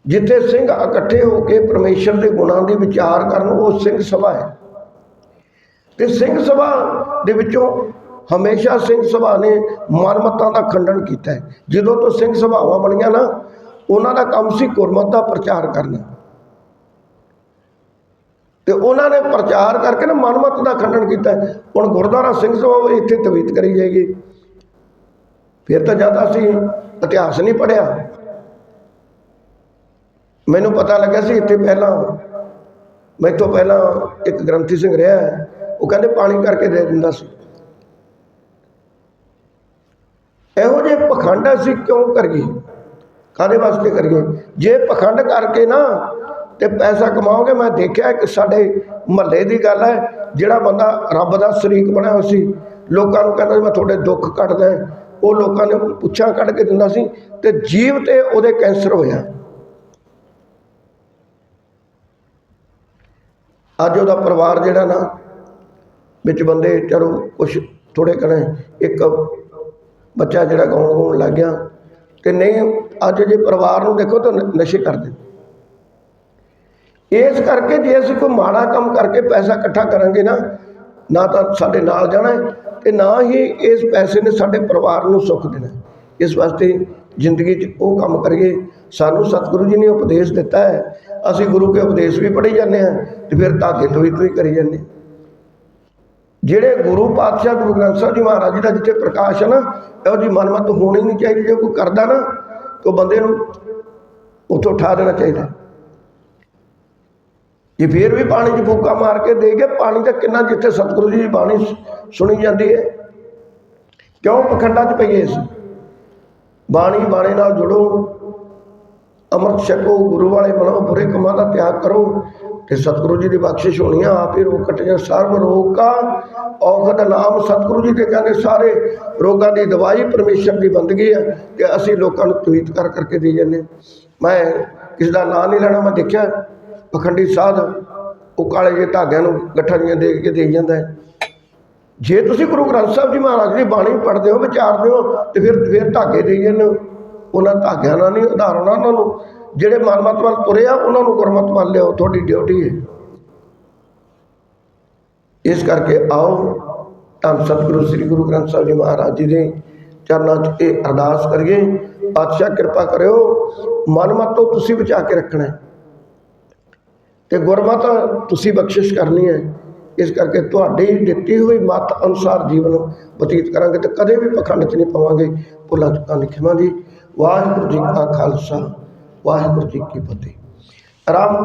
Speaker 1: ਜਿੱਥੇ ਸਿੰਘ ਇਕੱਠੇ ਹੋ ਕੇ ਪਰਮੇਸ਼ਰ ਦੇ ਗੁਣਾਂ ਦੀ ਵਿਚਾਰ ਕਰਨ, ਉਹ ਸਿੰਘ ਸਭਾ ਹੈ। ਤੇ ਸਿੰਘ ਸਭਾ ਦੇ ਵਿੱਚੋਂ ਹਮੇਸ਼ਾ ਸਿੰਘ ਸਭਾ ਨੇ ਮਨਮਤਾਂ ਦਾ ਖੰਡਨ ਕੀਤਾ ਹੈ। ਜਦੋਂ ਤੋਂ ਸਿੰਘ ਸਭਾਵਾਂ ਬਣੀਆਂ ਨਾ, ਉਹਨਾਂ ਦਾ ਕੰਮ ਸੀ ਗੁਰਮਤ ਦਾ ਪ੍ਰਚਾਰ ਕਰਨਾ। ਤੇ ਉਹਨਾਂ ਨੇ ਪ੍ਰਚਾਰ ਕਰਕੇ ਨਾ ਮਨਮਤ ਦਾ ਖੰਡਨ ਕੀਤਾ ਹੁਣ ਗੁਰਦੁਆਰਾ ਸਿੰਘ ਸਭਾ ਉਹ ਇੱਥੇ ਤਵੀਤ ਕਰੀ ਜਾਏਗੀ। ਫਿਰ ਤਾਂ ਜਦ ਅਸੀਂ ਇਤਿਹਾਸ ਨਹੀਂ ਪੜਿਆ ਮੈਨੂੰ ਪਤਾ ਲੱਗਿਆ ਸੀ ਇੱਥੇ ਪਹਿਲਾਂ। ਮੈਥੋਂ ਪਹਿਲਾਂ ਇੱਕ ਗ੍ਰੰਥੀ ਸਿੰਘ ਰਿਹਾ ਹੈ, ਉਹ ਕਹਿੰਦੇ ਪਾਣੀ ਕਰਕੇ ਦੇ ਦਿੰਦਾ ਸੀ। ਇਹੋ ਜਿਹੇ ਪਖੰਡ ਅਸੀਂ ਕਿਉਂ ਕਰੀਏ? ਕਾਦੇ ਵਾਸਤੇ ਕਰੀਏ? ਜੇ ਪਖੰਡ ਕਰਕੇ ਨਾ ਤੇ ਪੈਸਾ ਕਮਾਓਗੇ ਮੈਂ ਦੇਖਿਆ ਕਿ ਸਾਡੇ ਮਹੱਲੇ ਦੀ ਗੱਲ ਹੈ ਜਿਹੜਾ ਬੰਦਾ ਰੱਬ ਦਾ ਸ਼ਰੀਕ ਬਣਿਆ ਹੋਇਆ ਸੀ ਲੋਕਾਂ ਨੂੰ ਕਹਿੰਦਾ ਸੀ ਮੈਂ ਤੁਹਾਡੇ ਦੁੱਖ ਕੱਟਦਾ ਉਹ ਲੋਕਾਂ ਨੇ ਪੁੱਛਾਂ ਕੱਢ ਕੇ ਦਿੰਦਾ ਸੀ ਤੇ ਜੀਵ ਤੇ ਉਹਦੇ ਕੈਂਸਰ ਹੋਇਆ। ਅੱਜ ਉਹਦਾ ਪਰਿਵਾਰ ਜਿਹੜਾ ਨਾ, ਵਿੱਚ ਬੰਦੇ ਚਲੋ ਕੁਛ ਥੋੜੇ ਕਣੇ ਇੱਕ ਬੱਚਾ ਜਿਹੜਾ ਗਾਉਣ ਗਾਉਣ ਲੱਗ ਗਿਆ ਤੇ ਨਹੀਂ, ਅੱਜ ਜੇ ਪਰਿਵਾਰ ਨੂੰ ਦੇਖੋ ਤਾਂ ਨਸ਼ੇ ਕਰਦੇ। ਇਸ ਕਰਕੇ ਜੇ ਅਸੀਂ ਕੋਈ ਮਾੜਾ ਕੰਮ ਕਰਕੇ ਪੈਸਾ ਇਕੱਠਾ ਕਰਾਂਗੇ ਨਾ ਨਾ ਤਾਂ ਸਾਡੇ ਨਾਲ ਜਾਣਾ ਤੇ ਨਾ ਹੀ ਇਸ ਪੈਸੇ ਨੇ ਸਾਡੇ ਪਰਿਵਾਰ ਨੂੰ ਸੁੱਖ ਦੇਣਾ ਇਸ ਵਾਸਤੇ ਜ਼ਿੰਦਗੀ 'ਚ ਉਹ ਕੰਮ ਕਰੀਏ ਸਾਨੂੰ ਸਤਿਗੁਰੂ ਜੀ ਨੇ ਉਪਦੇਸ਼ ਦਿੱਤਾ ਹੈ। ਅਸੀਂ ਗੁਰੂ ਕੇ ਉਪਦੇਸ਼ ਵੀ ਪੜ੍ਹੀ ਜਾਂਦੇ ਹਾਂ ਤੇ ਫਿਰ ਧਾਗੇ ਤੋਂ ਹੀ ਤੋਂ ਹੀ ਕਰੀ ਜਾਂਦੇ ਜਿਹੜੇ ਗੁਰੂ ਪਾਤਸ਼ਾਹ ਗੁਰੂ ਗ੍ਰੰਥ ਸਾਹਿਬ ਜੀ ਮਹਾਰਾਜ ਜੀ ਦਾ ਜਿੱਥੇ ਪ੍ਰਕਾਸ਼ ਹੈ ਨਾ, ਇਹੋ ਜੀ ਮਨਮਤ ਹੋਣੀ ਨਹੀਂ ਚਾਹੀਦੀ, ਜੇ ਕੋਈ ਕਰਦਾ ਨਾ, ਤਾਂ ਬੰਦੇ ਨੂੰ ਉੱਥੋਂ ਉਠਾ ਦੇਣਾ ਚਾਹੀਦਾ। ਜੇ ਫੇਰ ਵੀ ਪਾਣੀ 'ਚ ਫੂਕਾ ਮਾਰ ਕੇ ਦੇ ਕੇ ਪਾਣੀ ਦਾ ਕਿੰਨਾ ਜਿੱਥੇ ਸਤਿਗੁਰੂ ਜੀ ਦੀ ਬਾਣੀ ਸੁਣੀ ਜਾਂਦੀ ਹੈ। ਕਿਉਂ ਪਖੰਡਾਂ 'ਚ ਪਈਏ ਇਸ ਬਾਣੀ ਬਾਣੇ ਨਾਲ ਜੁੜੋ। ਅੰਮ੍ਰਿਤ ਛਕੋ, ਗੁਰੂ ਵਾਲੇ ਬਣੋ, ਬੁਰੇ ਕੰਮਾਂ ਦਾ ਤਿਆਗ ਕਰੋ ਤੇ ਸਤਿਗੁਰੂ ਜੀ ਦੀ ਬਖਸ਼ਿਸ਼ ਹੋਣੀ ਆ, ਆਪ ਹੀ ਰੋਗ ਕੱਟੀਆਂ ਸਰਬ ਰੋਗ। ਕਾ ਔਖਦ ਨਾਮ ਸਤਿਗੁਰੂ ਜੀ ਦੇ ਕਹਿੰਦੇ ਸਾਰੇ ਰੋਗਾਂ ਦੀ ਦਵਾਈ ਪਰਮੇਸ਼ਰ ਦੀ ਬੰਦਗੀ ਹੈ ਕਿ ਅਸੀਂ ਲੋਕਾਂ ਨੂੰ ਤਵੀਤ ਕਰ ਕਰਕੇ ਦੇ ਜਾਂਦੇ ਮੈਂ ਕਿਸੇ ਦਾ ਨਾਂ ਨਹੀਂ ਲੈਣਾ, ਮੈਂ ਦੇਖਿਆ ਪਖੰਡੀ ਸਾਧ ਉਹ ਕਾਲੇ ਜਿਹੇ ਧਾਗਿਆਂ ਨੂੰ ਗੱਠਾਂ ਦੀਆਂ ਦੇ ਕੇ ਦੇ ਜਾਂਦਾ ਹੈ। ਜੇ ਤੁਸੀਂ ਗੁਰੂ ਗ੍ਰੰਥ ਸਾਹਿਬ ਜੀ ਮਹਾਰਾਜ ਦੀ ਬਾਣੀ ਪੜ੍ਹਦੇ ਹੋ, ਵਿਚਾਰਦੇ ਹੋ ਤੇ ਫਿਰ ਫਿਰ ਧਾਗੇ ਦੇਈ ਜਾਂਦੇ ਹੋ। ਉਹਨਾਂ ਧਾਗਿਆਂ ਨਾਲ ਨਹੀਂ ਉਦਾਹਰਣ ਆ ਉਹਨਾਂ ਨੂੰ। ਜਿਹੜੇ ਮਨਮਤ ਵੱਲ ਤੁਰੇ ਆ, ਉਹਨਾਂ ਨੂੰ ਗੁਰਮਤ ਵੱਲ ਲਿਆਓ, ਤੁਹਾਡੀ ਡਿਊਟੀ ਹੈ ਇਸ ਕਰਕੇ ਆਓ ਤਾਂ ਸਤਿਗੁਰੂ, ਸ੍ਰੀ ਗੁਰੂ ਗ੍ਰੰਥ ਸਾਹਿਬ ਜੀ ਮਹਾਰਾਜ ਜੀ ਦੇ ਚਰਨਾਂ 'ਚ ਇਹ ਅਰਦਾਸ ਕਰੀਏ। ਪਾਤਸ਼ਾਹ, ਕਿਰਪਾ ਕਰਿਓ, ਮਨਮਤ ਤੋਂ ਤੁਸੀਂ ਬਚਾ ਕੇ ਰੱਖਣਾ ਹੈ। ਤੇ ਗੁਰਮਤ ਤੁਸੀਂ ਬਖਸ਼ਿਸ਼ ਕਰਨੀ ਹੈ। ਇਸ ਕਰਕੇ ਤੁਹਾਡੀ ਦਿੱਤੀ ਹੋਈ ਮਤ ਅਨੁਸਾਰ ਜੀਵਨ ਬਤੀਤ ਕਰਾਂਗੇ ਤੇ ਕਦੇ ਵੀ ਪਖੰਡ 'ਚ ਨਹੀਂ ਪਾਵਾਂਗੇ। ਭੁੱਲਾਂ ਚੁੱਕਾਂ ਦੀ। ਜੀ ਵਾਹਿਗੁਰੂ ਜੀ ਕਾ ਖਾਲਸਾ ਵਾਹਿਗੁਰੂ ਜੀ ਕੀ ਫਤਿਹ। ਆਰਾਮ